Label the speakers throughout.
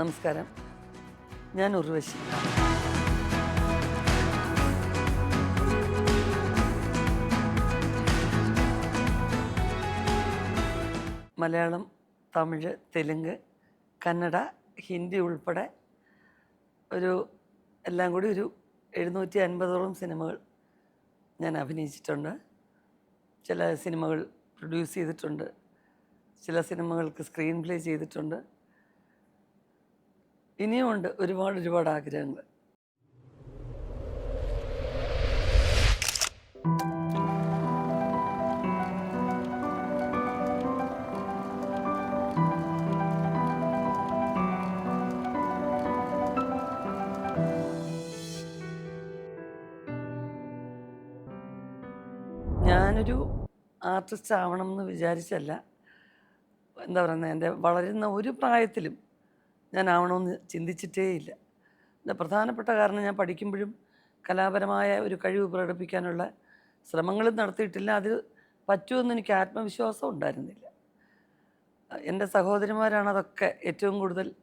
Speaker 1: നമസ്കാരം. ഞാൻ ഉർവശി. മലയാളം തമിഴ് തെലുങ്ക് കന്നഡ ഹിന്ദി ഉൾപ്പെടെ ഒരു എല്ലാം കൂടി ഒരു എഴുന്നൂറ്റി അൻപതോളം സിനിമകൾ ഞാൻ അഭിനയിച്ചിട്ടുണ്ട്. ചില സിനിമകൾ പ്രൊഡ്യൂസ് ചെയ്തിട്ടുണ്ട്. ചില സിനിമകൾക്ക് സ്ക്രീൻ പ്ലേ ചെയ്തിട്ടുണ്ട്. ഇനിയുമുണ്ട് ഒരുപാട് ഒരുപാട് ആഗ്രഹങ്ങൾ. ഞാനൊരു ആർട്ടിസ്റ്റ് ആവണം എന്ന് വിചാരിച്ചല്ല. എന്താ പറയുന്നത് എന്റെ വളരുന്ന ഒരു പ്രായത്തിലും ഞാൻ ചിന്തിച്ചിട്ടേയില്ല. എന്റെ പ്രധാനപ്പെട്ട കാരണം ഞാൻ പഠിക്കുമ്പോഴും കലാപരമായ ഒരു കഴിവ് പ്രകടിപ്പിക്കാനുള്ള ശ്രമങ്ങളും നടത്തിയിട്ടില്ല. അത് പറ്റുമെന്ന് എനിക്ക് ആത്മവിശ്വാസം ഉണ്ടായിരുന്നില്ല. എന്റെ സഹോദരിമാരാണ് അതൊക്കെ ഏറ്റവും കൂടുതൽ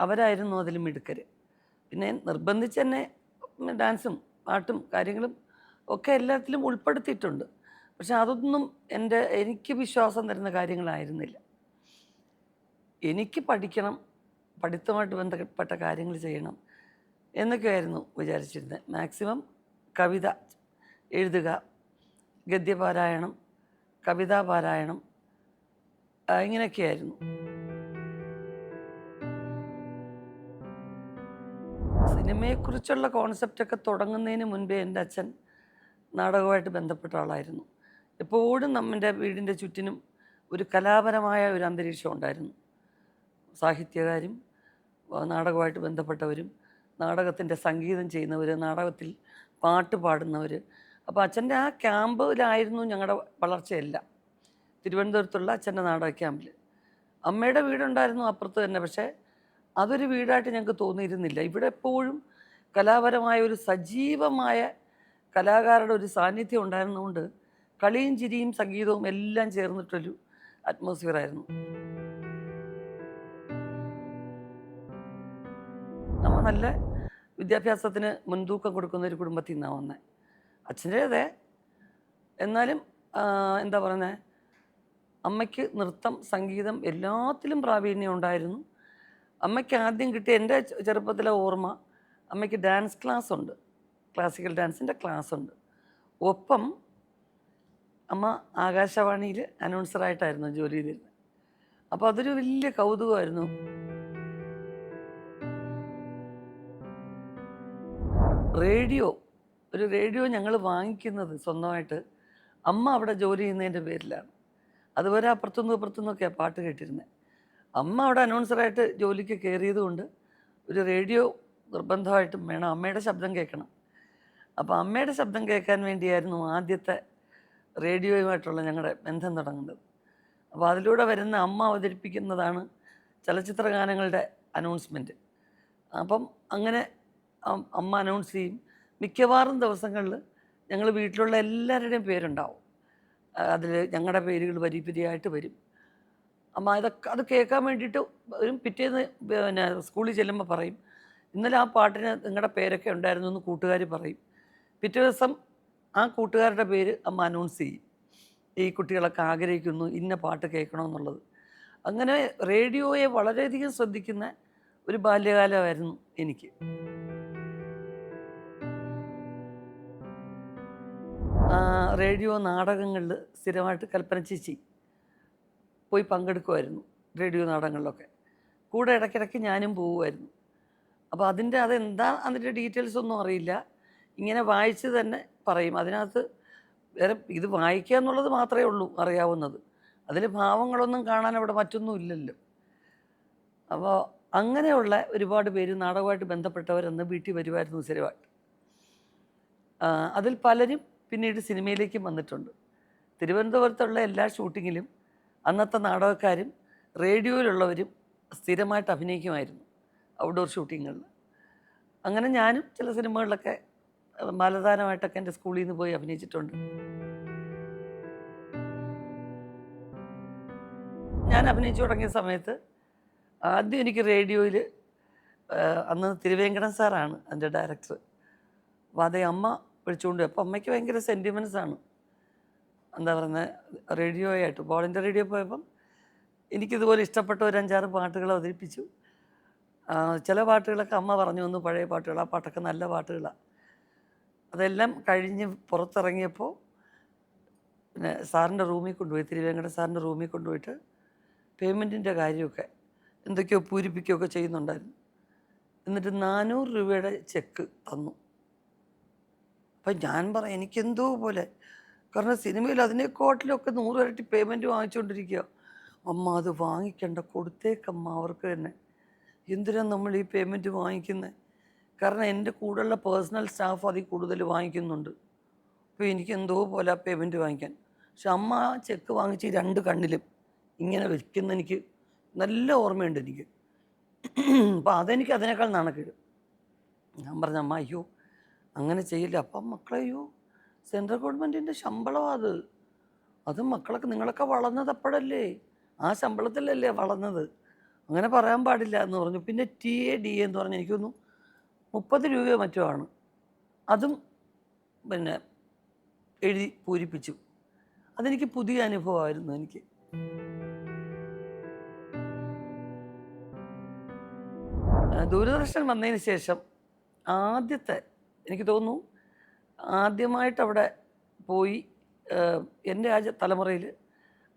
Speaker 1: അവരായിരുന്നു അതിൽ മിടുക്കർ പിന്നെ നിർബന്ധിച്ച് തന്നെ ഡാൻസും പാട്ടും കാര്യങ്ങളും ഒക്കെ എല്ലാത്തിലും ഉൾപ്പെടുത്തിയിട്ടുണ്ട്. പക്ഷെ അതൊന്നും എന്റെ എനിക്ക് വിശ്വാസം തരുന്ന കാര്യങ്ങളായിരുന്നില്ല. എനിക്ക് പഠിക്കണം പഠിത്തമായിട്ട് ബന്ധപ്പെട്ട കാര്യങ്ങൾ ചെയ്യണം എന്നൊക്കെയായിരുന്നു വിചാരിച്ചിരുന്നത് മാക്സിമം കവിത എഴുതുക ഗദ്യപാരായണം കവിതാപാരായണം ഇങ്ങനെയൊക്കെയായിരുന്നു. സിനിമയെക്കുറിച്ചുള്ള കോൺസെപ്റ്റൊക്കെ തുടങ്ങുന്നതിന് മുൻപേ എന്റെ അച്ഛൻ നാടകവുമായിട്ട് ബന്ധപ്പെട്ട ആളായിരുന്നു. എപ്പോഴും നമ്മുടെ വീടിന്റെ ചുറ്റിനും ഒരു കലാപരമായ ഒരു അന്തരീക്ഷം ഉണ്ടായിരുന്നു. സാഹിത്യകാരും നാടകവുമായിട്ട് ബന്ധപ്പെട്ടവരും നാടകത്തിന്റെ സംഗീതം ചെയ്യുന്നവർ നാടകത്തിൽ പാട്ട് പാടുന്നവർ അപ്പോൾ അച്ഛന്റെ ആ ക്യാമ്പിലായിരുന്നു ഞങ്ങളുടെ വളർച്ചയെല്ലാം. തിരുവനന്തപുരത്തുള്ള അച്ഛന്റെ നാടക ക്യാമ്പിൽ. അമ്മയുടെ വീടുണ്ടായിരുന്നു അപ്പുറത്ത് തന്നെ പക്ഷേ അതൊരു വീടായിട്ട് ഞങ്ങൾക്ക് തോന്നിയിരുന്നില്ല. ഇവിടെ എപ്പോഴും കലാപരമായ ഒരു സജീവമായ കലാകാരുടെ ഒരു സാന്നിധ്യം ഉണ്ടായിരുന്നുകൊണ്ട് കളിയും ചിരിയും സംഗീതവും എല്ലാം ചേർന്നിട്ടൊരു അറ്റ്മോസ്ഫിയർ ആയിരുന്നു. നമ്മ നല്ല വിദ്യാഭ്യാസത്തിന് മുൻതൂക്കം കൊടുക്കുന്ന ഒരു കുടുംബത്തിൽ നിന്നാണ് വന്നത് അച്ഛന്റെ അതെ. എന്നാലും എന്താ പറയുന്നത് അമ്മയ്ക്ക് നൃത്തം സംഗീതം എല്ലാത്തിലും പ്രാവീണ്യം ഉണ്ടായിരുന്നു. അമ്മയ്ക്ക് ആദ്യം കിട്ടിയ എന്റെ ചെറുപ്പത്തിലെ ഓർമ്മ അമ്മയ്ക്ക് ഡാൻസ് ക്ലാസ് ഉണ്ട് ക്ലാസിക്കൽ ഡാൻസിന്റെ ക്ലാസ് ഉണ്ട് ഒപ്പം അമ്മ ആകാശവാണിയിൽ അനൗൺസറായിട്ടായിരുന്നു ജോലി ചെയ്തിരുന്നത്. അപ്പോൾ അതൊരു വലിയ കൗതുകമായിരുന്നു. റേഡിയോ ഒരു റേഡിയോ ഞങ്ങൾ വാങ്ങിക്കുന്നത് സ്വന്തമായിട്ട് അമ്മ അവിടെ ജോലി ചെയ്യുന്നതിന്റെ പേരിലാണ്. അതുവരെ അപ്പുറത്തുനിന്ന് അപ്പുറത്തുനിന്നൊക്കെയാണ് പാട്ട് കേട്ടിരുന്നത് അമ്മ അവിടെ അനൗൺസറായിട്ട് ജോലിക്ക് കയറിയത് കൊണ്ട് ഒരു റേഡിയോ നിർബന്ധമായിട്ടും വേണം. അമ്മയുടെ ശബ്ദം കേൾക്കണം. അപ്പോൾ അമ്മയുടെ ശബ്ദം കേൾക്കാൻ വേണ്ടിയായിരുന്നു ആദ്യത്തെ റേഡിയോയുമായിട്ടുള്ള ഞങ്ങളുടെ ബന്ധം തുടങ്ങുന്നത്. അപ്പോൾ അതിലൂടെ വരുന്ന അമ്മ അവതരിപ്പിക്കുന്നതാണ് ചലച്ചിത്ര ഗാനങ്ങളുടെ അനൗൺസ്മെന്റ്. അപ്പം അങ്ങനെ അമ്മ അനൗൺസ് ചെയ്യും. മിക്കവാറും ദിവസങ്ങളിൽ ഞങ്ങൾ വീട്ടിലുള്ള എല്ലാവരുടെയും പേരുണ്ടാവും. അതിൽ ഞങ്ങളുടെ പേരുകൾ വരിപ്പിരിയായിട്ട് വരും. അമ്മ ഇതൊക്കെ അത് കേൾക്കാൻ വേണ്ടിയിട്ട് വരും. പിറ്റേന്ന് പിന്നെ സ്കൂളിൽ ചെല്ലുമ്പോൾ പറയും ഇന്നലെ ആ പാട്ടിന് നിങ്ങളുടെ പേരൊക്കെ ഉണ്ടായിരുന്നു എന്ന് കൂട്ടുകാർ പറയും. പിറ്റേ ദിവസം ആ കൂട്ടുകാരുടെ പേര് അമ്മ അനൗൺസ് ചെയ്യും. ഈ കുട്ടികളൊക്കെ ആഗ്രഹിക്കുന്നു ഇന്ന പാട്ട് കേൾക്കണമെന്നുള്ളത്. അങ്ങനെ റേഡിയോയെ വളരെയധികം ശ്രദ്ധിക്കുന്ന ഒരു ബാല്യകാലമായിരുന്നു എനിക്ക്. റേഡിയോ നാടകങ്ങളിൽ സ്ഥിരമായിട്ട് കൽപ്പന ചേച്ചി പോയി പങ്കെടുക്കുമായിരുന്നു റേഡിയോ നാടകങ്ങളിലൊക്കെ. കൂടെ ഇടയ്ക്കിടയ്ക്ക് ഞാനും പോവുമായിരുന്നു. അപ്പോൾ അതിന്റെ അതെന്താ അതിന്റെ ഡീറ്റെയിൽസ് ഒന്നും അറിയില്ല. ഇങ്ങനെ വായിച്ച് തന്നെ പറയും. അതിനകത്ത് വേറെ ഇത് വായിക്കുക എന്നുള്ളത് മാത്രമേ ഉള്ളൂ അറിയാവുന്നത്. അതിൽ ഭാവങ്ങളൊന്നും കാണാൻ അവിടെ മറ്റൊന്നും ഇല്ലല്ലോ. അപ്പോൾ അങ്ങനെയുള്ള ഒരുപാട് പേര് നാടകമായിട്ട് ബന്ധപ്പെട്ടവരെന്ന് വീട്ടിൽ വരുമായിരുന്നു സ്ഥിരമായിട്ട്. അതിൽ പലരും പിന്നീട് സിനിമയിലേക്കും വന്നിട്ടുണ്ട്. തിരുവനന്തപുരത്തുള്ള എല്ലാ ഷൂട്ടിങ്ങിലും അന്നത്തെ നാടകക്കാരും റേഡിയോയിലുള്ളവരും സ്ഥിരമായിട്ട് അഭിനയിക്കുമായിരുന്നു ഔട്ട്ഡോർ ഷൂട്ടിങ്ങുകളിൽ. അങ്ങനെ ഞാനും ചില സിനിമകളിലൊക്കെ ബാലദാനമായിട്ടൊക്കെ എന്റെ സ്കൂളിൽ നിന്ന് പോയി അഭിനയിച്ചിട്ടുണ്ട്. ഞാൻ അഭിനയിച്ചു തുടങ്ങിയ സമയത്ത് ആദ്യം എനിക്ക് റേഡിയോയിൽ അന്ന് തിരുവേങ്കടൻ സാറാണ് എന്റെ ഡയറക്ടർ. അപ്പോൾ അതേ അമ്മ വിളിച്ചുകൊണ്ട് അപ്പോൾ അമ്മയ്ക്ക് ഭയങ്കര ആണ്. എന്താ പറയുന്നത് റേഡിയോ ആയിട്ട് ബോളിന്റെ റേഡിയോ പോയപ്പം എനിക്കിതുപോലെ ഇഷ്ടപ്പെട്ട ഒരു അഞ്ചാറ് പാട്ടുകൾ അവതരിപ്പിച്ചു. ചില പാട്ടുകളൊക്കെ അമ്മ പറഞ്ഞു വന്നു പഴയ പാട്ടുകൾ. ആ പാട്ടൊക്കെ നല്ല പാട്ടുകളാണ് അതെല്ലാം കഴിഞ്ഞ് പുറത്തിറങ്ങിയപ്പോൾ പിന്നെ സാറിന്റെ റൂമിൽ കൊണ്ടുപോയി തിരുവേങ്കട സാറിന്റെ റൂമിൽ കൊണ്ടുപോയിട്ട് പേയ്മെന്റിന്റെ കാര്യമൊക്കെ എന്തൊക്കെയോ പൂരിപ്പിക്കുകയൊക്കെ ചെയ്യുന്നുണ്ടായിരുന്നു. എന്നിട്ട് നാനൂറ് രൂപയുടെ ചെക്ക് തന്നു. അപ്പം ഞാൻ പറയാം എനിക്കെന്തോ പോലെ. കാരണം സിനിമയിൽ അതിനെക്കാട്ടിലൊക്കെ നൂറ് ഇരട്ടി പേയ്മെന്റ് വാങ്ങിച്ചുകൊണ്ടിരിക്കുക അമ്മ അത് വാങ്ങിക്കണ്ട കൊടുത്തേക്കമ്മ അവർക്ക് തന്നെ. എന്തിനാ നമ്മൾ ഈ പേയ്മെന്റ് വാങ്ങിക്കുന്നത് കാരണം എന്റെ കൂടെയുള്ള പേഴ്സണൽ സ്റ്റാഫ് അതിൽ കൂടുതൽ വാങ്ങിക്കുന്നുണ്ട്. അപ്പോൾ എനിക്ക് എന്തോ പോലെ ആ പേയ്മെന്റ് വാങ്ങിക്കാൻ. പക്ഷെ അമ്മ ആ ചെക്ക് വാങ്ങിച്ച് രണ്ട് കണ്ണിലും ഇങ്ങനെ വെക്കുന്ന എനിക്ക് നല്ല ഓർമ്മയുണ്ട് എനിക്ക്. അപ്പോൾ അതെനിക്ക് അതിനേക്കാൾ നാണക്കേട്. ഞാൻ പറഞ്ഞ അമ്മ അയ്യോ അങ്ങനെ ചെയ്യില്ല. അപ്പം മക്കളെയോ സെൻട്രൽ ഗവൺമെന്റിന്റെ ശമ്പളമാണ് അത്. അത് മക്കളൊക്കെ നിങ്ങളൊക്കെ വളർന്നത് അപ്പോഴല്ലേ? ആ ശമ്പളത്തിലല്ലേ വളർന്നത്? അങ്ങനെ പറയാൻ പാടില്ല എന്ന് പറഞ്ഞു. പിന്നെ ടി എ ഡി എന്ന് പറഞ്ഞ് എനിക്കൊന്നു മുപ്പത് രൂപയോ മറ്റോ ആണ്. അതും പിന്നെ എഴുതി പൂരിപ്പിച്ചു. അതെനിക്ക് പുതിയ അനുഭവമായിരുന്നു എനിക്ക്. ദൂരദർശൻ വന്നതിന് ശേഷം ആദ്യത്തെ എനിക്ക് തോന്നുന്നു ആദ്യമായിട്ട് അവിടെ പോയി എന്റെ ആ തലമുറയിൽ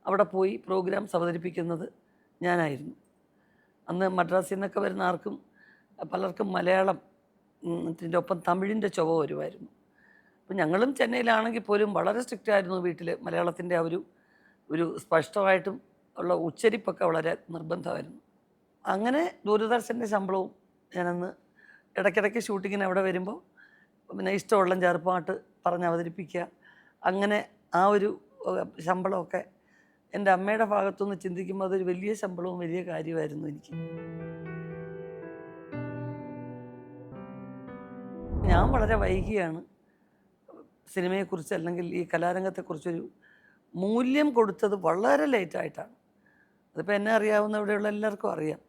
Speaker 1: അവിടെ പോയി പ്രോഗ്രാംസ് അവതരിപ്പിക്കുന്നത് ഞാനായിരുന്നു. അന്ന് മദ്രാസിൽ നിന്നൊക്കെ വരുന്ന ആർക്കും പലർക്കും മലയാളം ഒപ്പം തമിഴിന്റെ ചുവ വരുമായിരുന്നു. അപ്പം ഞങ്ങളും ചെന്നൈയിലാണെങ്കിൽ പോലും വളരെ സ്ട്രിക്റ്റ് ആയിരുന്നു വീട്ടിൽ മലയാളത്തിന്റെ ആ ഒരു ഒരു സ്പഷ്ടമായിട്ടും ഉള്ള ഉച്ചരിപ്പൊക്കെ വളരെ നിർബന്ധമായിരുന്നു. അങ്ങനെ ദൂരദർശന്റെ ശമ്പളവും ഞാനന്ന് ഇടയ്ക്കിടയ്ക്ക് ഷൂട്ടിങ്ങിന് അവിടെ വരുമ്പോൾ പിന്നെ ഇഷ്ടമുള്ള ചെറുപ്പാട്ട് പറഞ്ഞ് അവതരിപ്പിക്കുക. അങ്ങനെ ആ ഒരു ശമ്പളമൊക്കെ എന്റെ അമ്മയുടെ ഭാഗത്തുനിന്ന് ചിന്തിക്കുമ്പോൾ അതൊരു വലിയ ശമ്പളവും വലിയ കാര്യമായിരുന്നു എനിക്ക്. ഞാൻ വളരെ വൈകിയാണ് സിനിമയെക്കുറിച്ച് അല്ലെങ്കിൽ ഈ കലാരംഗത്തെക്കുറിച്ചൊരു മൂല്യം കൊടുത്തത് വളരെ ലേറ്റായിട്ടാണ്. അതിപ്പോൾ എന്നെ അറിയാവുന്ന ഇവിടെയുള്ള എല്ലാവർക്കും അറിയാം.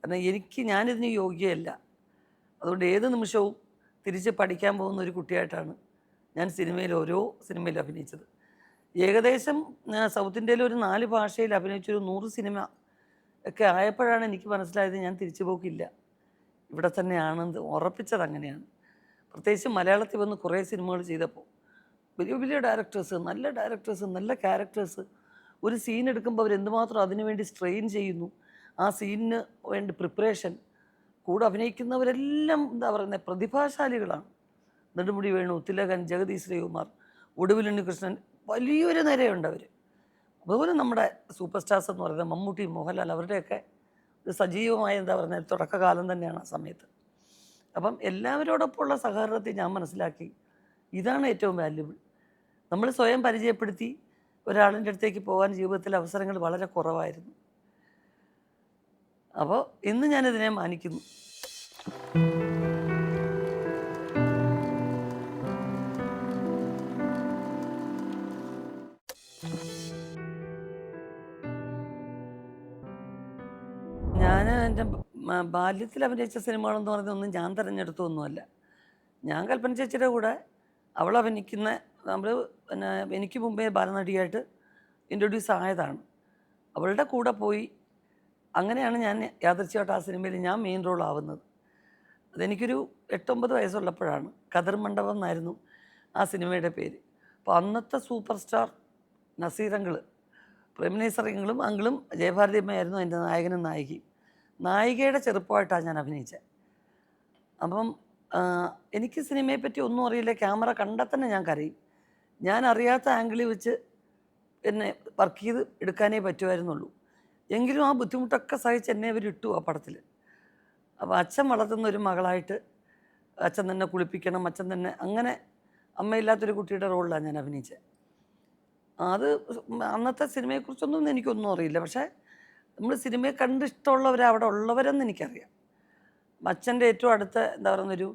Speaker 1: കാരണം എനിക്ക് ഞാനിതിന് യോഗ്യയല്ല. അതുകൊണ്ട് ഏത് നിമിഷവും തിരിച്ച് പഠിക്കാൻ പോകുന്ന ഒരു കുട്ടിയായിട്ടാണ് ഞാൻ സിനിമയിൽ ഓരോ സിനിമയിൽ അഭിനയിച്ചത്. ഏകദേശം സൗത്ത് ഇന്ത്യയിൽ ഒരു നാല് ഭാഷയിൽ അഭിനയിച്ചൊരു നൂറ് സിനിമ ഒക്കെ ആയപ്പോഴാണ് എനിക്ക് മനസ്സിലായത് ഞാൻ തിരിച്ചു പോക്കില്ല. ഇവിടെ തന്നെയാണെന്ന് ഉറപ്പിച്ചത് അങ്ങനെയാണ്. പ്രത്യേകിച്ച് മലയാളത്തിൽ വന്ന് കുറേ സിനിമകൾ ചെയ്തപ്പോൾ വലിയ വലിയ ഡയറക്ടേഴ്സ് നല്ല ഡയറക്ടേഴ്സ് നല്ല ക്യാരക്ടേഴ്സ് ഒരു സീൻ എടുക്കുമ്പോൾ അവർ എന്തുമാത്രം അതിനുവേണ്ടി സ്ട്രെയിൻ ചെയ്യുന്നു ആ സീനിന് വേണ്ടി പ്രിപ്പറേഷൻ കൂടെ അഭിനയിക്കുന്നവരെല്ലാം എന്താ പറയുന്നത് പ്രതിഭാശാലികളാണ്. നെടുമുടി വേണു തിലകൻ ജഗതി ശ്രീകുമാർ ഒടുവിൽ ഉണ്ണികൃഷ്ണൻ വലിയൊരു നിരയുണ്ട് അവർ അതുപോലെ നമ്മുടെ സൂപ്പർ സ്റ്റാർസ് എന്ന് പറയുന്നത് മമ്മൂട്ടി മോഹൻലാൽ അവരുടെയൊക്കെ ഒരു സജീവമായ എന്താ പറയുന്നത് തുടക്കകാലം തന്നെയാണ് ആ സമയത്ത്. അപ്പം എല്ലാവരോടൊപ്പമുള്ള സഹകരണത്തെ ഞാൻ മനസ്സിലാക്കി. ഇതാണ് ഏറ്റവും വാല്യുബിൾ നമ്മൾ സ്വയം പരിചയപ്പെടുത്തി ഒരാളിന്റെ അടുത്തേക്ക് പോകാൻ ജീവിതത്തിൽ അവസരങ്ങൾ വളരെ കുറവായിരുന്നു. അപ്പോൾ ഇന്ന് ഞാനിതിനെ മാനിക്കുന്നു. ഞാൻ എന്റെ ബാല്യത്തിൽ അഭിനയിച്ച സിനിമകളെന്ന് പറയുന്നതൊന്നും ഞാൻ തിരഞ്ഞെടുത്തൊന്നുമല്ല ഞാൻ കൽപ്പന ചേച്ചിയുടെ കൂടെ അവൾ അഭിനയിക്കുന്ന നമ്മൾ പിന്നെ എനിക്ക് മുമ്പേ ബാലനടിയായിട്ട് ഇൻട്രൊഡ്യൂസ് ആയതാണ്. അവളുടെ കൂടെ പോയി അങ്ങനെയാണ് ഞാൻ യാദൃച്ഛമായിട്ട് ആ സിനിമയിൽ ഞാൻ മെയിൻ റോൾ ആവുന്നത്. അതെനിക്കൊരു എട്ടൊമ്പത് വയസ്സുള്ളപ്പോഴാണ് കദർ മണ്ഡപം എന്നായിരുന്നു ആ സിനിമയുടെ പേര്. അപ്പോൾ അന്നത്തെ സൂപ്പർ സ്റ്റാർ നസീറങ്ങൾ പ്രേമനേസറിങ്ങളും അങ്കിളും ജയഭാരതി അമ്മയായിരുന്നു എന്റെ നായകനും നായികയും. നായികയുടെ ചെറുപ്പമായിട്ടാണ് ഞാൻ അഭിനയിച്ചത്. അപ്പം എനിക്ക് സിനിമയെ പറ്റി ഒന്നും അറിയില്ല. ക്യാമറ കണ്ടാൽ തന്നെ ഞാൻ കരയും. ഞാൻ അറിയാത്ത ആംഗിളിൽ വെച്ച് എന്നെ വർക്ക് ചെയ്ത് എടുക്കാനേ പറ്റുമായിരുന്നുള്ളൂ. എങ്കിലും ആ ബുദ്ധിമുട്ടൊക്കെ സഹിച്ച് എന്നെ അവർ ഇട്ടു ആ പടത്തിൽ അപ്പോൾ അച്ഛൻ വളർത്തുന്ന ഒരു മകളായിട്ട് അച്ഛൻ തന്നെ കുളിപ്പിക്കണം അച്ഛൻ തന്നെ അങ്ങനെ അമ്മയില്ലാത്തൊരു കുട്ടിയുടെ റോളിലാണ് ഞാൻ അഭിനയിച്ചത് അത് അന്നത്തെ സിനിമയെക്കുറിച്ചൊന്നും എനിക്കൊന്നും അറിയില്ല. പക്ഷേ നമ്മൾ സിനിമയെ കണ്ട് ഇഷ്ടമുള്ളവർ അവിടെ ഉള്ളവരെന്ന് എനിക്കറിയാം. അച്ഛന്റെ ഏറ്റവും അടുത്ത എന്താ പറയുന്നൊരു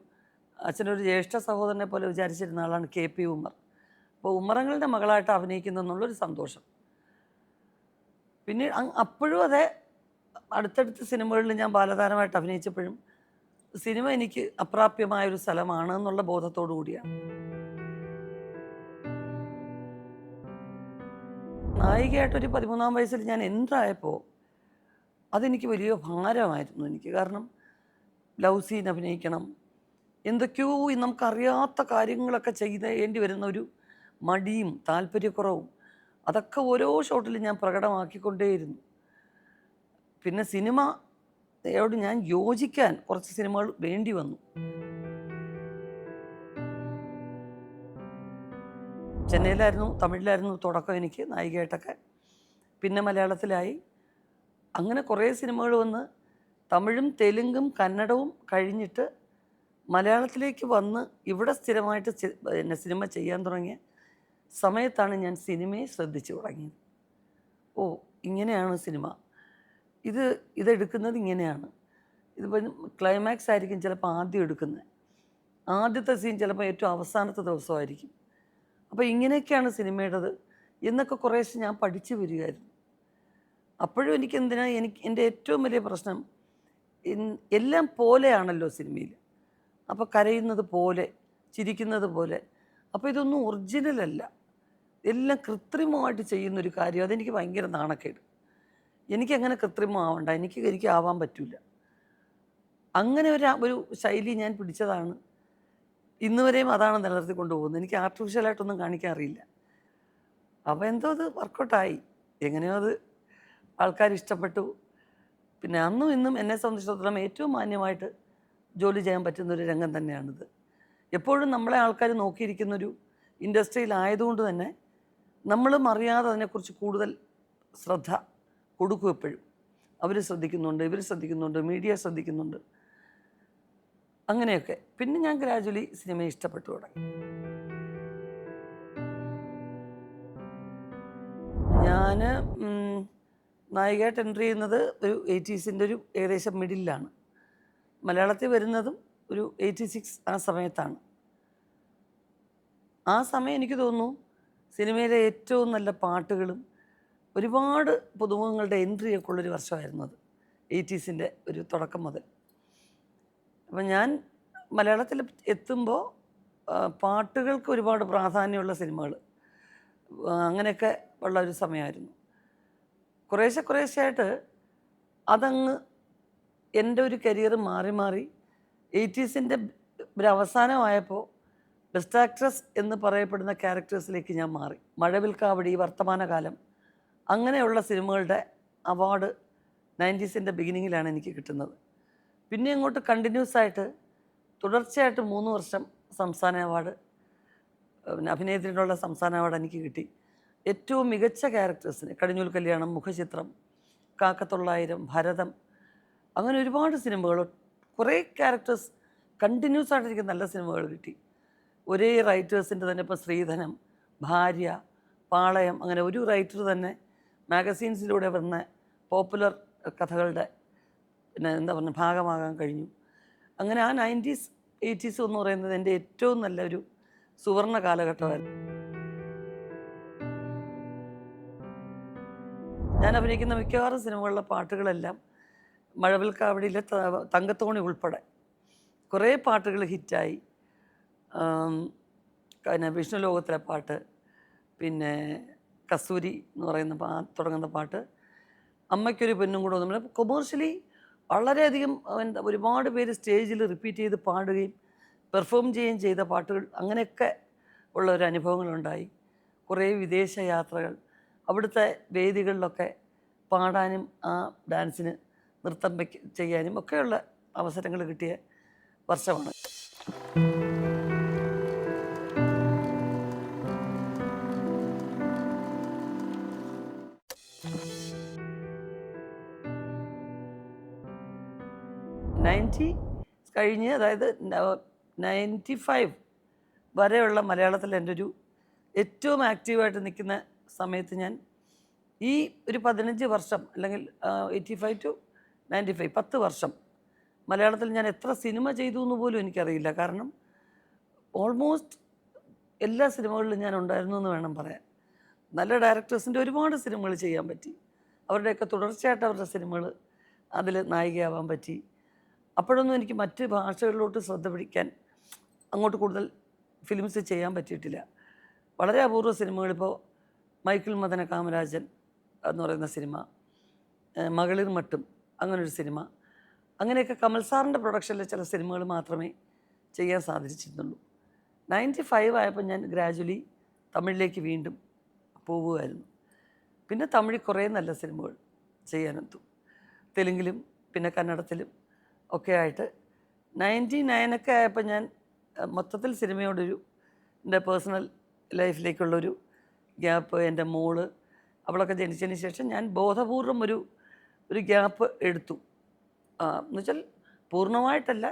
Speaker 1: ഒരു ജ്യേഷ്ഠ സഹോദരനെ പോലെ വിചാരിച്ചിരുന്ന ആളാണ് കെ പി ഉമ്മർ അപ്പോൾ ഉമ്മറങ്ങളുടെ മകളായിട്ട് അഭിനയിക്കുന്നെന്നുള്ളൊരു സന്തോഷം. പിന്നെ അപ്പോഴും അതെ അടുത്തടുത്ത സിനിമകളിൽ ഞാൻ ബാലതാരമായിട്ട് അഭിനയിച്ചപ്പോഴും സിനിമ എനിക്ക് അപ്രാപ്യമായ ഒരു സ്ഥലമാണ് എന്നുള്ള ബോധത്തോടു കൂടിയാണ്. നായികയായിട്ടൊരു പതിമൂന്നാം വയസ്സിൽ ഞാൻ എന്ററായപ്പോൾ അതെനിക്ക് വലിയ ഭാരമായിരുന്നു എനിക്ക്. കാരണം ലവ് സീൻ അഭിനയിക്കണം എന്തൊക്കെയോ നമുക്കറിയാത്ത കാര്യങ്ങളൊക്കെ ചെയ്തേണ്ടി വരുന്ന ഒരു മടിയും താല്പര്യക്കുറവും അതൊക്കെ ഓരോ ഷോട്ടിലും ഞാൻ പ്രകടമാക്കിക്കൊണ്ടേയിരുന്നു. പിന്നെ സിനിമ യോട് ഞാൻ യോജിക്കാൻ കുറച്ച് സിനിമകൾ വേണ്ടി വന്നു. ചെന്നൈയിലായിരുന്നു തമിഴിലായിരുന്നു തുടക്കം എനിക്ക് നായികയായിട്ടൊക്കെ. പിന്നെ മലയാളത്തിലായി. അങ്ങനെ കുറേ സിനിമകൾ വന്ന് തമിഴും തെലുങ്കും കന്നഡവും കഴിഞ്ഞിട്ട് മലയാളത്തിലേക്ക് വന്ന് ഇവിടെ സ്ഥിരമായിട്ട് സിനിമ ചെയ്യാൻ തുടങ്ങിയ സമയത്താണ് ഞാൻ സിനിമയെ ശ്രദ്ധിച്ചു തുടങ്ങിയത്. ഓ ഇങ്ങനെയാണ് സിനിമ. ഇത് ഇതെടുക്കുന്നത് ഇങ്ങനെയാണ്. ഇതിപ്പോൾ ക്ലൈമാക്സ് ആയിരിക്കും ചിലപ്പോൾ ആദ്യം എടുക്കുന്നത്. ആദ്യത്തെ സീൻ ചിലപ്പോൾ ഏറ്റവും അവസാനത്തെ ദിവസമായിരിക്കും. അപ്പോൾ ഇങ്ങനെയൊക്കെയാണ് സിനിമയുടേത് എന്നൊക്കെ കുറേശ്ശെ ഞാൻ പഠിച്ചു വരികയായിരുന്നു. അപ്പോഴും എനിക്ക് എന്തിനാ എനിക്ക് എന്റെ ഏറ്റവും വലിയ പ്രശ്നം എല്ലാം പോലെയാണല്ലോ സിനിമയിൽ അപ്പോൾ കരയുന്നത് പോലെ ചിരിക്കുന്നത് പോലെ. അപ്പോൾ ഇതൊന്നും ഒറിജിനൽ അല്ല എല്ലാം കൃത്രിമമായിട്ട് ചെയ്യുന്നൊരു കാര്യം അതെനിക്ക് ഭയങ്കര നാണക്കേട്. എനിക്കങ്ങനെ കൃത്രിമമാവണ്ട. എനിക്ക് എനിക്ക് ആവാൻ പറ്റില്ല അങ്ങനെ ഒരു ഒരു ശൈലി ഞാൻ പിടിച്ചതാണ്. ഇന്ന് വരെയും അതാണ് നിലനിർത്തി കൊണ്ടുപോകുന്നത്. എനിക്ക് ആർട്ടിഫിഷ്യലായിട്ടൊന്നും കാണിക്കാൻ അറിയില്ല. അപ്പോൾ എന്തോ അത് വർക്കൗട്ടായി എങ്ങനെയോ അത് ആൾക്കാർ ഇഷ്ടപ്പെട്ടു. പിന്നെ അന്നും ഇന്നും എന്നെ സംബന്ധിച്ചിടത്തോളം ഏറ്റവും മാന്യമായിട്ട് ജോലി ചെയ്യാൻ പറ്റുന്ന ഒരു രംഗം തന്നെയാണിത്. എപ്പോഴും നമ്മളെ ആൾക്കാർ നോക്കിയിരിക്കുന്നൊരു ഇൻഡസ്ട്രിയിലായതുകൊണ്ട് തന്നെ നമ്മളും അറിയാതെ അതിനെക്കുറിച്ച് കൂടുതൽ ശ്രദ്ധ കൊടുക്കും എപ്പോഴും. അവർ ശ്രദ്ധിക്കുന്നുണ്ട് ഇവർ ശ്രദ്ധിക്കുന്നുണ്ട് മീഡിയ ശ്രദ്ധിക്കുന്നുണ്ട്. അങ്ങനെയൊക്കെ. പിന്നെ ഞാൻ ഗ്രാജുവലി സിനിമയെ ഇഷ്ടപ്പെട്ടു തുടങ്ങി. ഞാൻ നായികയായിട്ട് എൻട്രി ചെയ്യുന്നത് ഒരു എയ്റ്റീസിന്റെ ഒരു ഏകദേശം മിഡിലാണ്. മലയാളത്തിൽ വരുന്നതും ഒരു എയ്റ്റി സിക്സ് ആ സമയത്താണ്. ആ സമയം എനിക്ക് തോന്നുന്നു സിനിമയിലെ ഏറ്റവും നല്ല പാട്ടുകളും ഒരുപാട് പുതുമുഖങ്ങളുടെ എൻട്രിയൊക്കെ ഉള്ളൊരു വർഷമായിരുന്നു അത് എയ്റ്റീസിന്റെ ഒരു തുടക്കം മുതൽ. അപ്പം ഞാൻ മലയാളത്തിൽ എത്തുമ്പോൾ പാട്ടുകൾക്ക് ഒരുപാട് പ്രാധാന്യമുള്ള സിനിമകൾ അങ്ങനെയൊക്കെ ഉള്ള ഒരു സമയമായിരുന്നു. കുറേശ്ശെ കുറേശ്ശെയായിട്ട് അതങ്ങ് എന്റെ ഒരു കരിയർ മാറി മാറി എയ്റ്റീസിന്റെ ഒരു അവസാനമായപ്പോൾ ബെസ്റ്റ് ആക്ട്രസ് എന്ന് പറയപ്പെടുന്ന ക്യാരക്ടേഴ്സിലേക്ക് ഞാൻ മാറി. മഴവിൽക്കാവടി വർത്തമാനകാലം അങ്ങനെയുള്ള സിനിമകളുടെ അവാർഡ് നയന്റീസിന്റെ ബിഗിനിങ്ങിലാണ് എനിക്ക് കിട്ടുന്നത്. പിന്നെ അങ്ങോട്ട് കണ്ടിന്യൂസ് ആയിട്ട് തുടർച്ചയായിട്ട് മൂന്ന് വർഷം സംസ്ഥാന അവാർഡ് പിന്നെ അഭിനയത്തിനുള്ള സംസ്ഥാന അവാർഡ് എനിക്ക് കിട്ടി. ഏറ്റവും മികച്ച ക്യാരക്ടേഴ്സിന് കടിഞ്ഞൂൽ കല്യാണം മുഖചിത്രം കാക്കത്തൊള്ളായിരം ഭരതം അങ്ങനെ ഒരുപാട് സിനിമകൾ കുറേ ക്യാരക്ടേഴ്സ് കണ്ടിന്യൂസ് ആയിട്ട് എനിക്ക് നല്ല സിനിമകൾ കിട്ടി. ഒരേ റൈറ്റേഴ്സിന്റെ തന്നെ ഇപ്പോൾ ശ്രീധനം ഭാര്യ പാളയം അങ്ങനെ ഒരു റൈറ്റർ തന്നെ മാഗസീൻസിലൂടെ വന്ന പോപ്പുലർ കഥകളുടെ പിന്നെ എന്താ പറയുക ഭാഗമാകാൻ കഴിഞ്ഞു. അങ്ങനെ ആ നയന്റീസ് എയ്റ്റീസ് എന്ന് പറയുന്നത് എന്റെ ഏറ്റവും നല്ലൊരു സുവർണ കാലഘട്ടമായിരുന്നു. ഞാൻ അഭിനയിക്കുന്ന മിക്കവാറും സിനിമകളിലെ പാട്ടുകളെല്ലാം മഴവിൽക്കാവടിയിലെ കാവടിയിലെ തങ്കത്തോണി ഉൾപ്പെടെ കുറേ പാട്ടുകൾ ഹിറ്റായി. പിന്നെ വിഷ്ണു ലോകത്തിലെ പാട്ട് പിന്നെ കസ്തൂരി എന്ന് പറയുന്ന പാ തുടങ്ങുന്ന പാട്ട് അമ്മയ്ക്കൊരു പെണ്ണും കൂടെ നമ്മൾ കൊമേഴ്ഷ്യലി വളരെയധികം എന്താ ഒരുപാട് പേര് സ്റ്റേജിൽ റിപ്പീറ്റ് ചെയ്ത് പാടുകയും പെർഫോം ചെയ്യുകയും ചെയ്ത പാട്ടുകൾ അങ്ങനെയൊക്കെ ഉള്ള ഒരു അനുഭവങ്ങളുണ്ടായി. കുറേ വിദേശ യാത്രകൾ അവിടുത്തെ വേദികളിലൊക്കെ പാടാനും ആ ഡാൻസിന് നൃത്തം ചെയ്യാനും ഒക്കെയുള്ള അവസരങ്ങൾ കിട്ടിയ വർഷമാണ്. കഴിഞ്ഞ് അതായത് നയന്റി ഫൈവ് വരെയുള്ള മലയാളത്തിൽ എന്റെ ഒരു ഏറ്റവും ആക്റ്റീവായിട്ട് നിൽക്കുന്ന സമയത്ത് ഞാൻ ഈ ഒരു പതിനഞ്ച് വർഷം അല്ലെങ്കിൽ eighty five to ninety five പത്ത് വർഷം മലയാളത്തിൽ ഞാൻ എത്ര സിനിമ ചെയ്തു എന്ന് പോലും എനിക്കറിയില്ല. കാരണം ഓൾമോസ്റ്റ് എല്ലാ സിനിമകളിലും ഞാൻ ഉണ്ടായിരുന്നു എന്ന് വേണം പറയാൻ. നല്ല ഡയറക്ടേഴ്സിന്റെ ഒരുപാട് സിനിമകൾ ചെയ്യാൻ പറ്റി. അവരുടെയൊക്കെ തുടർച്ചയായിട്ട് അവരുടെ സിനിമകൾ അതിൽ നായികയാവാൻ പറ്റി. അപ്പോഴൊന്നും എനിക്ക് മറ്റ് ഭാഷകളിലോട്ട് ശ്രദ്ധ പിടിക്കാൻ അങ്ങോട്ട് കൂടുതൽ ഫിലിംസ് ചെയ്യാൻ പറ്റിയിട്ടില്ല. വളരെ അപൂർവ സിനിമകൾ ഇപ്പോൾ മൈക്കിൾ മദന കാമരാജൻ എന്ന് പറയുന്ന സിനിമ മകളിർ മട്ടും അങ്ങനൊരു സിനിമ അങ്ങനെയൊക്കെ കമൽ സാറിന്റെ പ്രൊഡക്ഷനിലെ ചില സിനിമകൾ മാത്രമേ ചെയ്യാൻ സാധിച്ചിരുന്നുള്ളൂ. നയന്റി ഫൈവ് ആയപ്പോൾ ഞാൻ ഗ്രാജുവലി തമിഴിലേക്ക് വീണ്ടും പോവുമായിരുന്നു പിന്നെ തമിഴിൽ കുറേ നല്ല സിനിമകൾ ചെയ്യാനെത്തും തെലുങ്കിലും പിന്നെ കന്നഡത്തിലും ഒക്കെ ആയിട്ട്. നയന്റി നയനൊക്കെ ആയപ്പോൾ ഞാൻ മൊത്തത്തിൽ സിനിമയോടൊരു എന്റെ പേഴ്സണൽ ലൈഫിലേക്കുള്ളൊരു ഗ്യാപ്പ് എന്റെ മോൾ അവളൊക്കെ ജനിച്ചതിന് ശേഷം ഞാൻ ബോധപൂർവം ഒരു ഒരു ഗ്യാപ്പ് എടുത്തു. എന്ന് എന്നുവെച്ചാൽ പൂർണമായിട്ടല്ല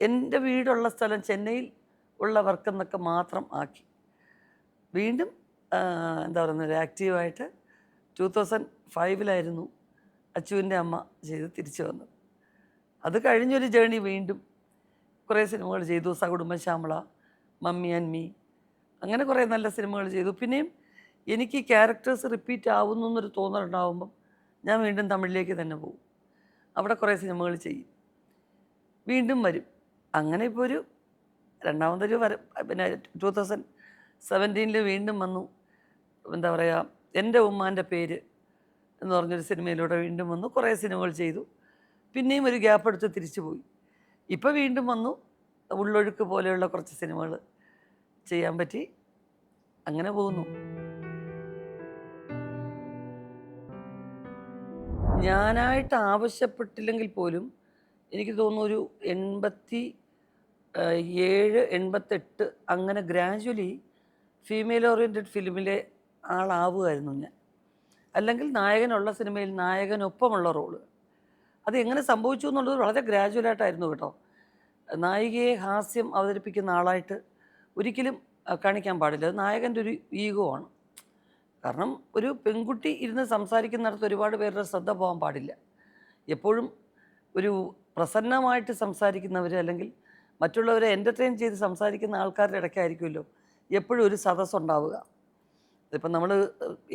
Speaker 1: എന്റെ വീടുള്ള സ്ഥലം ചെന്നൈയിൽ ഉള്ള വർക്കെന്നൊക്കെ മാത്രം ആക്കി. വീണ്ടും എന്താ പറയുന്നത് ആക്റ്റീവായിട്ട് ടു തൗസൻഡ് ഫൈവിലായിരുന്നു അച്ചുവിന്റെ അമ്മ ചെയ്ത് തിരിച്ചു വന്നത്. അത് കഴിഞ്ഞൊരു ജേണി വീണ്ടും. കുറേ സിനിമകൾ ചെയ്തു. Sakudumba Shyamala mummy and me അങ്ങനെ കുറേ നല്ല സിനിമകൾ ചെയ്തു. പിന്നെയും എനിക്ക് ക്യാരക്ടേഴ്സ് റിപ്പീറ്റ് ആവുന്നു എന്നൊരു തോന്നലുണ്ടാവുമ്പം ഞാൻ വീണ്ടും തമിഴിലേക്ക് തന്നെ പോകും. അവിടെ കുറേ സിനിമകൾ ചെയ്യും. വീണ്ടും വരും. അങ്ങനെ ഇപ്പോൾ ഒരു രണ്ടാമതൊരു വര പിന്നെ ടു തൗസൻഡ് സെവന്റീനിൽ വീണ്ടും വന്നു. എന്താ പറയുക എന്റെ ഉമ്മാന്റെ പേര് എന്ന് പറഞ്ഞൊരു സിനിമയിലൂടെ വീണ്ടും വന്നു. കുറേ സിനിമകൾ ചെയ്തു. പിന്നെയും ഒരു ഗ്യാപ്പ് എടുത്ത് തിരിച്ചു പോയി. ഇപ്പോൾ വീണ്ടും വന്നു. ഉള്ളൊഴുക്ക് പോലെയുള്ള കുറച്ച് സിനിമകൾ ചെയ്യാൻ പറ്റി. അങ്ങനെ പോകുന്നു. ഞാനായിട്ട് ആവശ്യപ്പെട്ടില്ലെങ്കിൽ പോലും എനിക്ക് തോന്നുന്നു ഒരു എൺപത്തി ഏഴ് എൺപത്തെട്ട് അങ്ങനെ ഗ്രാജുവലി ഫീമെയിൽ ഓറിയന്റഡ് ഫിലിമിലെ ആളാവുമായിരുന്നു ഞാൻ. അല്ലെങ്കിൽ നായകനുള്ള സിനിമയിൽ നായകനൊപ്പമുള്ള റോൾ. അത് എങ്ങനെ സംഭവിച്ചു എന്നുള്ളത് വളരെ ഗ്രാജുവലായിട്ടായിരുന്നു കേട്ടോ. നായികയെ ഹാസ്യം അവതരിപ്പിക്കുന്ന ആളായിട്ട് ഒരിക്കലും കാണിക്കാൻ പാടില്ല. അത് നായകന്റെ ഒരു ഈഗോ ആണ്. കാരണം ഒരു പെൺകുട്ടി ഇരുന്ന് സംസാരിക്കുന്നിടത്ത് ഒരുപാട് പേരുടെ ശ്രദ്ധ പോകാൻ പാടില്ല. എപ്പോഴും ഒരു പ്രസന്നമായിട്ട് സംസാരിക്കുന്നവർ അല്ലെങ്കിൽ മറ്റുള്ളവരെ എന്റർടൈൻ ചെയ്ത് സംസാരിക്കുന്ന ആൾക്കാരുടെ ഇടയ്ക്കായിരിക്കുമല്ലോ എപ്പോഴും ഒരു സദസ് ഉണ്ടാവുക ഇപ്പം നമ്മൾ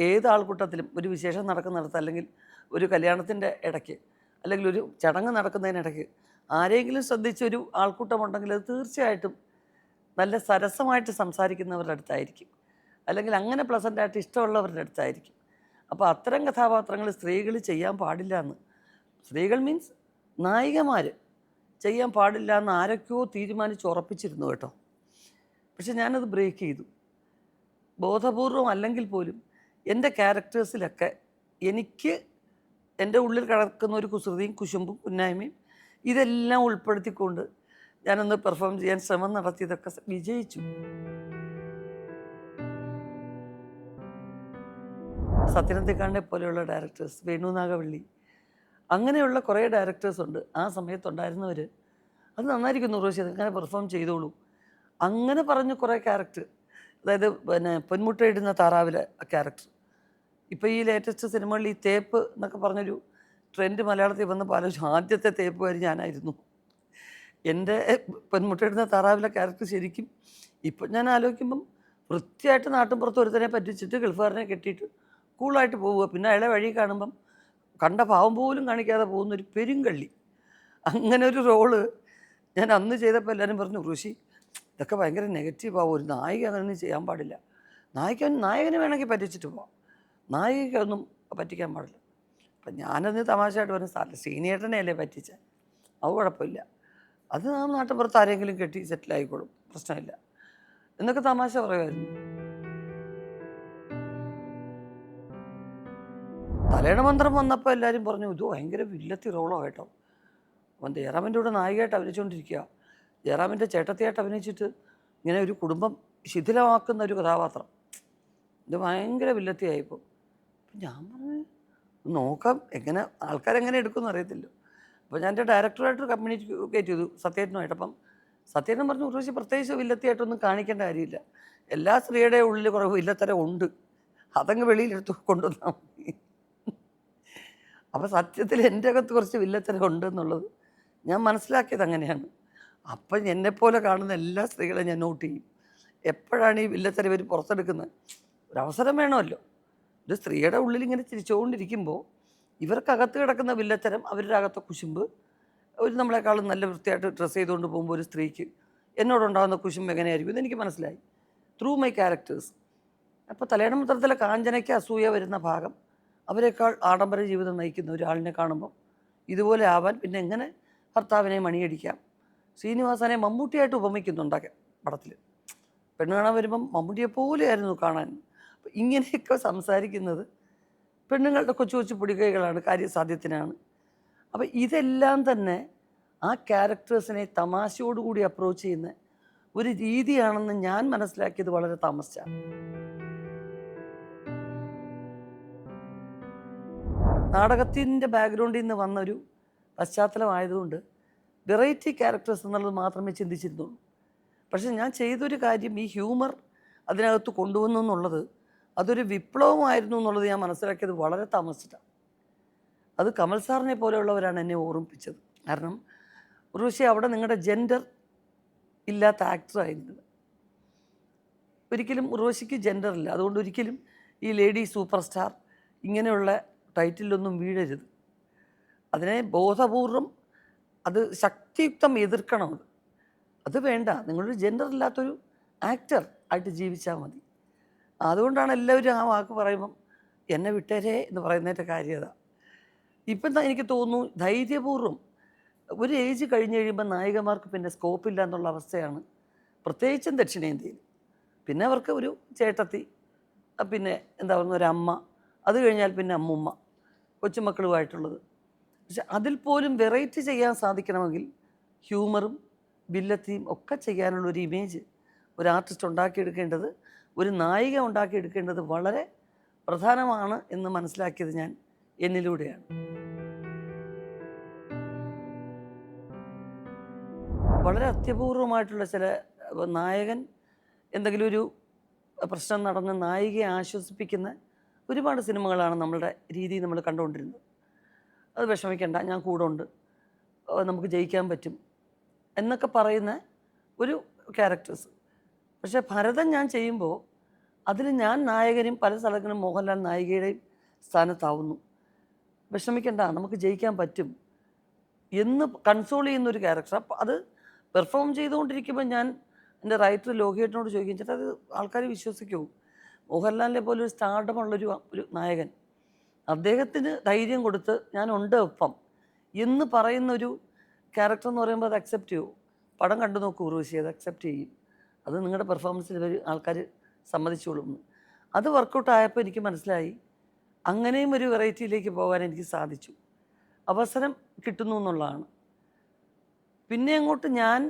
Speaker 1: ഏത് ആൾക്കൂട്ടത്തിലും ഒരു വിശേഷം നടക്കുന്നിടത്ത് അല്ലെങ്കിൽ ഒരു കല്യാണത്തിന്റെ ഇടയ്ക്ക് അല്ലെങ്കിൽ ഒരു ചടങ്ങ് നടക്കുന്നതിനിടയ്ക്ക് ആരെങ്കിലും ശ്രദ്ധിച്ചൊരു ആൾക്കൂട്ടമുണ്ടെങ്കിൽ അത് തീർച്ചയായിട്ടും നല്ല സരസമായിട്ട് സംസാരിക്കുന്നവരുടെ അടുത്തായിരിക്കും. അല്ലെങ്കിൽ അങ്ങനെ പ്ലസന്റായിട്ട് ഇഷ്ടമുള്ളവരുടെ അടുത്തായിരിക്കും. അപ്പോൾ അത്തരം കഥാപാത്രങ്ങൾ സ്ത്രീകൾ ചെയ്യാൻ പാടില്ല എന്ന്. സ്ത്രീകൾ മീൻസ് നായികമാർ ചെയ്യാൻ പാടില്ല എന്ന് ആരൊക്കെയോ തീരുമാനിച്ച് ഉറപ്പിച്ചിരുന്നു കേട്ടോ. പക്ഷെ ഞാനത് ബ്രേക്ക് ചെയ്തു. ബോധപൂർവം അല്ലെങ്കിൽ പോലും എന്റെ ക്യാരക്ടേഴ്സിലൊക്കെ എനിക്ക് എന്റെ ഉള്ളിൽ കിടക്കുന്ന ഒരു കുസൃതിയും കുശുമ്പും കുന്നായ്മയും ഇതെല്ലാം ഉൾപ്പെടുത്തിക്കൊണ്ട് ഞാനൊന്ന് പെർഫോം ചെയ്യാൻ ശ്രമം നടത്തിയതൊക്കെ വിജയിച്ചു. സത്യനന്ദിക്കാണ്ടെ പോലെയുള്ള ഡയറക്ടേഴ്സ് വേണു നാഗവള്ളി അങ്ങനെയുള്ള കുറേ ഡയറക്ടേഴ്സ് ഉണ്ട്. ആ സമയത്തുണ്ടായിരുന്നവർ അത് നന്നായിരിക്കും ഉറവശി അങ്ങനെ പെർഫോം ചെയ്തോളൂ. അങ്ങനെ പറഞ്ഞ കുറേ ക്യാരക്ടർ അതായത് പിന്നെ പൊന്മുട്ടയിടുന്ന താറാവിലെ ക്യാരക്ടർ ഇപ്പോൾ ഈ ലേറ്റസ്റ്റ് സിനിമകളിൽ ഈ തേപ്പ് എന്നൊക്കെ പറഞ്ഞൊരു ട്രെൻഡ് മലയാളത്തിൽ വന്ന് ആലോചിച്ചു ആദ്യത്തെ തേപ്പുകാരി ഞാനായിരുന്നു. എന്റെ പെൺമുട്ടയിടുന്ന താറാവിലെ ക്യാരക്ടർ ശരിക്കും ഇപ്പം ഞാൻ ആലോചിക്കുമ്പം വൃത്തിയായിട്ട് നാട്ടിൻപുറത്ത് ഒരുത്തനെ പറ്റിച്ചിട്ട് ഗൾഫുകാരനെ കെട്ടിയിട്ട് കൂളായിട്ട് പോവുക. പിന്നെ അയാളെ വഴി കാണുമ്പം കണ്ട ഭാവം പോലും കാണിക്കാതെ പോകുന്ന ഒരു പെരുങ്കള്ളി. അങ്ങനെ ഒരു റോൾ ഞാൻ അന്ന് ചെയ്തപ്പോൾ എല്ലാവരും പറഞ്ഞു ഋഷി ഇതൊക്കെ ഭയങ്കര നെഗറ്റീവാവും ഒരു നായിക അങ്ങനെ ചെയ്യാൻ പാടില്ല. നായിക നായകന് വേണമെങ്കിൽ പറ്റിച്ചിട്ട് പോവാം. നായികയൊന്നും പറ്റിക്കാൻ പാടില്ല. അപ്പം ഞാനത് തമാശയായിട്ട് പറഞ്ഞ സാറില്ല സീനിയേട്ടനെയല്ലേ പറ്റിച്ച? അത് കുഴപ്പമില്ല. അത് ആ നാട്ടിൻപുറത്ത് ആരെങ്കിലും കെട്ടി സെറ്റിലായിക്കോളും പ്രശ്നമില്ല. എന്നൊക്കെ തമാശ പറയുമായിരുന്നു. തലയുടെ മന്ത്രം വന്നപ്പോൾ എല്ലാവരും പറഞ്ഞു ഇത് ഭയങ്കര വില്ലത്തി റോളോ കേട്ടോ. അപ്പം ജയറാമിന്റെ കൂടെ നായികയായിട്ട് അഭിനയിച്ചുകൊണ്ടിരിക്കുക. ജയറാമിന്റെ ചേട്ടത്തിയായിട്ട് അഭിനയിച്ചിട്ട് ഇങ്ങനെ ഒരു കുടുംബം ശിഥിലമാക്കുന്ന ഒരു കഥാപാത്രം. ഇത് ഭയങ്കര വില്ലത്തിയായിപ്പോൾ ഞാൻ പറഞ്ഞു നോക്കാം. എങ്ങനെ ആൾക്കാരെങ്ങനെ എടുക്കുമെന്ന് അറിയത്തില്ല. അപ്പോൾ ഞാൻ എന്റെ ഡയറക്ടറായിട്ട് കമ്മ്യൂണിക്കേറ്റ് ചെയ്തു സത്യേട്ടനുമായിട്ട്. അപ്പം സത്യേട്ടൻ പറഞ്ഞു ഉറവശി പ്രത്യേകിച്ച് വില്ലത്തിയായിട്ടൊന്നും കാണിക്കേണ്ട കാര്യമില്ല. എല്ലാ സ്ത്രീയുടെ ഉള്ളിൽ കുറേ വില്ലത്തരം ഉണ്ട്. അതങ്ങ് വെളിയിലെടുത്ത് കൊണ്ടുവന്നാൽ മതി. അപ്പോൾ സത്യത്തിൽ എന്റെ അകത്ത് കുറച്ച് വില്ലത്തരം ഉണ്ട് എന്നുള്ളത് ഞാൻ മനസ്സിലാക്കിയത് അങ്ങനെയാണ്. അപ്പം എന്നെപ്പോലെ കാണുന്ന എല്ലാ സ്ത്രീകളെയും ഞാൻ നോട്ട് ചെയ്യും. എപ്പോഴാണ് ഈ വില്ലത്തരം ഇവർ പുറത്തെടുക്കുന്നത്? ഒരവസരം വേണമല്ലോ. ഒരു സ്ത്രീയുടെ ഉള്ളിൽ ഇങ്ങനെ ചിരിച്ചുകൊണ്ടിരിക്കുമ്പോൾ ഇവർക്കകത്ത് കിടക്കുന്ന വില്ലത്തരം അവരുടെ അകത്തെ കുശുമ്പ് ഒരു നമ്മളെക്കാളും നല്ല വൃത്തിയായിട്ട് ഡ്രസ്സ് ചെയ്തുകൊണ്ട് പോകുമ്പോൾ ഒരു സ്ത്രീക്ക് എന്നോടുണ്ടാകുന്ന കുശുമ്പ് എങ്ങനെയായിരിക്കും എന്ന് എനിക്ക് മനസ്സിലായി. ത്രൂ മൈ ക്യാരക്ടേഴ്സ് അപ്പോൾ തലയണ മുത്രത്തിലെ കാഞ്ചനയ്ക്ക് അസൂയ വരുന്ന ഭാഗം അവരെക്കാൾ ആഡംബര ജീവിതം നയിക്കുന്ന ഒരാളിനെ കാണുമ്പോൾ ഇതുപോലെ ആവാൻ പിന്നെ എങ്ങനെ ഭർത്താവിനെ മണിയടിക്കാം? ശ്രീനിവാസനെ മമ്മൂട്ടിയായിട്ട് ഉപമിക്കുന്നുണ്ടാക്കാം പടത്തിൽ പെണ്ണ് കാണാൻ വരുമ്പം മമ്മൂട്ടിയെ പോലെയായിരുന്നു കാണാൻ. ഇങ്ങനെയൊക്കെ സംസാരിക്കുന്നത് പെണ്ണുങ്ങളുടെ കൊച്ചു കൊച്ചു പൊടികൈകളാണ് കാര്യസാധ്യത്തിനാണ്. അപ്പം ഇതെല്ലാം തന്നെ ആ ക്യാരക്ടേഴ്സിനെ തമാശയോടുകൂടി അപ്രോച്ച് ചെയ്യുന്ന ഒരു രീതിയാണെന്ന് ഞാൻ മനസ്സിലാക്കിയത് വളരെ താമസിച്ചാണ്. നാടകത്തിന്റെ ബാക്ക്ഗ്രൗണ്ടിൽ നിന്ന് വന്നൊരു പശ്ചാത്തലമായതുകൊണ്ട് വെറൈറ്റി ക്യാരക്ടേഴ്സ് എന്നുള്ളത് മാത്രമേ ചിന്തിച്ചിരുന്നുള്ളൂ. പക്ഷേ ഞാൻ ചെയ്തൊരു കാര്യം ഈ ഹ്യൂമർ അതിനകത്ത് കൊണ്ടുവന്നു എന്നുള്ളത് അതൊരു വിപ്ലവമായിരുന്നു എന്നുള്ളത് ഞാൻ മനസ്സിലാക്കിയത് വളരെ താമസിച്ചിട്ടാണ് അത് കമൽ സാറിനെ പോലെയുള്ളവരാണ് എന്നെ ഓർമ്മിപ്പിച്ചത്. കാരണം ഉർവശി അവിടെ നിങ്ങളുടെ ജെൻഡർ ഇല്ലാത്ത ആക്ടറായിരുന്നത് ഒരിക്കലും ഉർവശിക്ക് ജെൻഡർ ഇല്ല. അതുകൊണ്ട് ഒരിക്കലും ഈ ലേഡി സൂപ്പർ സ്റ്റാർ ഇങ്ങനെയുള്ള ടൈറ്റിലൊന്നും വീഴരുത്. അതിനെ ബോധപൂർവം അത് ശക്തിയുക്തം എതിർക്കണം അത്. അത് വേണ്ട. നിങ്ങളൊരു ജെൻഡർ ഇല്ലാത്തൊരു ആക്ടർ ആയിട്ട് ജീവിച്ചാൽ മതി. അതുകൊണ്ടാണ് എല്ലാവരും ആ വാക്ക് പറയുമ്പം എന്നെ വിട്ടേരേ എന്ന് പറയുന്നതിന്റെ കാര്യത ഇപ്പം എനിക്ക് തോന്നുന്നു ധൈര്യപൂർവം ഒരു ഏജ് കഴിഞ്ഞ് കഴിയുമ്പോൾ നായികമാർക്ക് പിന്നെ സ്കോപ്പില്ല എന്നുള്ള അവസ്ഥയാണ് പ്രത്യേകിച്ചും ദക്ഷിണേന്ത്യയിൽ. പിന്നെ അവർക്ക് ഒരു ചേട്ടത്തി പിന്നെ എന്താ പറയുക അമ്മ അത് കഴിഞ്ഞാൽ പിന്നെ അമ്മുമ്മ കൊച്ചുമക്കളുമായിട്ടുള്ളത്. പക്ഷെ അതിൽ പോലും വെറൈറ്റി ചെയ്യാൻ സാധിക്കണമെങ്കിൽ ഹ്യൂമറും വില്ലത്തിയും ഒക്കെ ചെയ്യാനുള്ള ഒരു ഇമേജ് ഒരു ആർട്ടിസ്റ്റ് ഉണ്ടാക്കിയെടുക്കേണ്ടത് ഒരു നായിക ഉണ്ടാക്കിയെടുക്കേണ്ടത് വളരെ പ്രധാനമാണ് എന്ന് മനസ്സിലാക്കിയത് ഞാൻ എന്നിലൂടെയാണ്. വളരെ അത്യപൂർവമായിട്ടുള്ള ചില നായകൻ എന്തെങ്കിലും ഒരു പ്രശ്നം നടന്ന് നായികയെ ആശ്വസിപ്പിക്കുന്ന ഒരുപാട് സിനിമകളാണ് നമ്മളുടെ രീതി നമ്മൾ കണ്ടുകൊണ്ടിരുന്നത്. അത് വിഷമിക്കേണ്ട ഞാൻ കൂടെ ഉണ്ട്. നമുക്ക് ജയിക്കാൻ പറ്റും എന്നൊക്കെ പറയുന്ന ഒരു ക്യാരക്ടേഴ്സ് പക്ഷേ ഭരതം ഞാൻ ചെയ്യുമ്പോൾ അതിൽ ഞാൻ നായകനും പല സ്ഥലങ്ങളിലും മോഹൻലാൽ നായികയുടെയും സ്ഥാനത്താവുന്നു. വിഷമിക്കണ്ട നമുക്ക് ജയിക്കാൻ പറ്റും എന്ന് കൺസോൾ ചെയ്യുന്ന ഒരു ക്യാരക്ടർ അപ്പം അത് പെർഫോം ചെയ്തുകൊണ്ടിരിക്കുമ്പോൾ ഞാൻ എന്റെ റൈറ്റർ ലോഹിയേട്ടനോട് ചോദിക്കും ചേട്ടാ അത് ആൾക്കാർ വിശ്വസിക്കുമോ മോഹൻലാലിനെ പോലെ ഒരു സ്റ്റാർഡമുള്ളൊരു ഒരു നായകൻ. അദ്ദേഹത്തിന് ധൈര്യം കൊടുത്ത് ഞാൻ ഉണ്ട് ഒപ്പം. എന്ന് പറയുന്നൊരു ക്യാരക്ടർ എന്ന് പറയുമ്പോൾ അത് അക്സെപ്റ്റ് ചെയ്യുമോ പടം കണ്ടു നോക്കൂ ഉറുവശി അത് അക്സെപ്റ്റ് ചെയ്യും. അത് നിങ്ങളുടെ പെർഫോമൻസിൽ ഇവർ ആൾക്കാർ സമ്മതിച്ചോളും. അത് വർക്കൗട്ട് ആയപ്പോൾ എനിക്ക് മനസ്സിലായി അങ്ങനെയും ഒരു വെറൈറ്റിയിലേക്ക് പോകാൻ എനിക്ക് സാധിച്ചു. അവസരം കിട്ടുന്നു എന്നുള്ളതാണ്. പിന്നെ അങ്ങോട്ട് ഞാൻ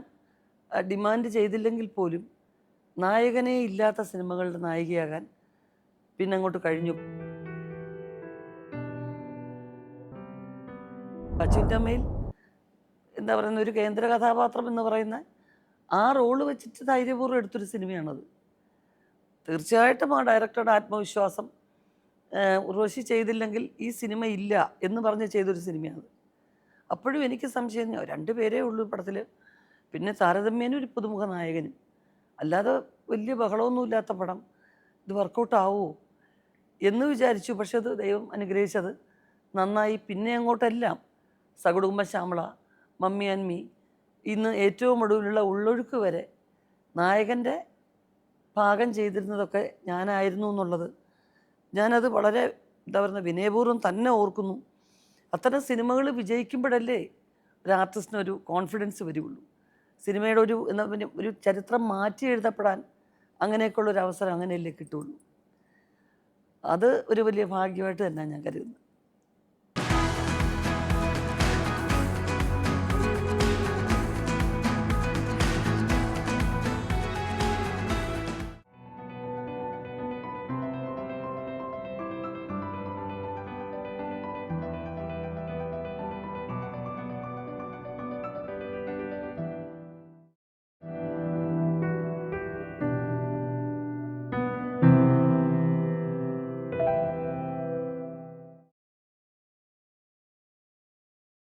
Speaker 1: ഡിമാൻഡ് ചെയ്തില്ലെങ്കിൽ പോലും നായകനെ ഇല്ലാത്ത സിനിമകളുടെ നായികയാകാൻ പിന്നെ അങ്ങോട്ട് കഴിഞ്ഞു. അച്യുറ്റമ്മയിൽ എന്താ പറയുന്ന ഒരു കേന്ദ്ര കഥാപാത്രം എന്ന് പറയുന്ന ആ റോൾ വെച്ചിട്ട് ധൈര്യപൂർവം എടുത്തൊരു സിനിമയാണത്. തീർച്ചയായിട്ടും ആ ഡയറക്ടറുടെ ആത്മവിശ്വാസം ഉർവശി ചെയ്തില്ലെങ്കിൽ ഈ സിനിമ ഇല്ല എന്ന് പറഞ്ഞ് ചെയ്തൊരു സിനിമയാണ് അപ്പോഴും എനിക്ക് സംശയം രണ്ട് പേരേ ഉള്ളൂ പടത്തിൽ പിന്നെ താരതമ്യേന ഒരു പുതുമുഖ നായകനും. അല്ലാതെ വലിയ ബഹളമൊന്നും ഇല്ലാത്ത പടം. ഇത് വർക്കൗട്ട് ആവുമോ എന്ന് വിചാരിച്ചു. പക്ഷെ അത് ദൈവം അനുഗ്രഹിച്ചത് നന്നായി. പിന്നെ അങ്ങോട്ടെല്ലാം Sakudumba Shyamala mummy and me ഇന്ന് ഏറ്റവും ഒടുവിലുള്ള ഉള്ളൊഴുക്ക് വരെ നായകന്റെ പാകം ചെയ്തിരുന്നതൊക്കെ ഞാനായിരുന്നു എന്നുള്ളത്. ഞാനത് വളരെ എന്താ പറയുക വിനയപൂർവം തന്നെ ഓർക്കുന്നു. അത്തരം സിനിമകൾ വിജയിക്കുമ്പോഴല്ലേ ഒരു ആർട്ടിസ്റ്റിന് ഒരു കോൺഫിഡൻസ് വരികയുള്ളൂ സിനിമയുടെ ഒരു എന്താ പിന്നെ ഒരു ചരിത്രം മാറ്റി എഴുതപ്പെടാൻ അങ്ങനെയൊക്കെയുള്ളൊരു അവസരം അങ്ങനെയല്ലേ കിട്ടുള്ളൂ. അത് ഒരു വലിയ ഭാഗ്യമായിട്ട് തന്നെ ഞാൻ കരുതുന്നു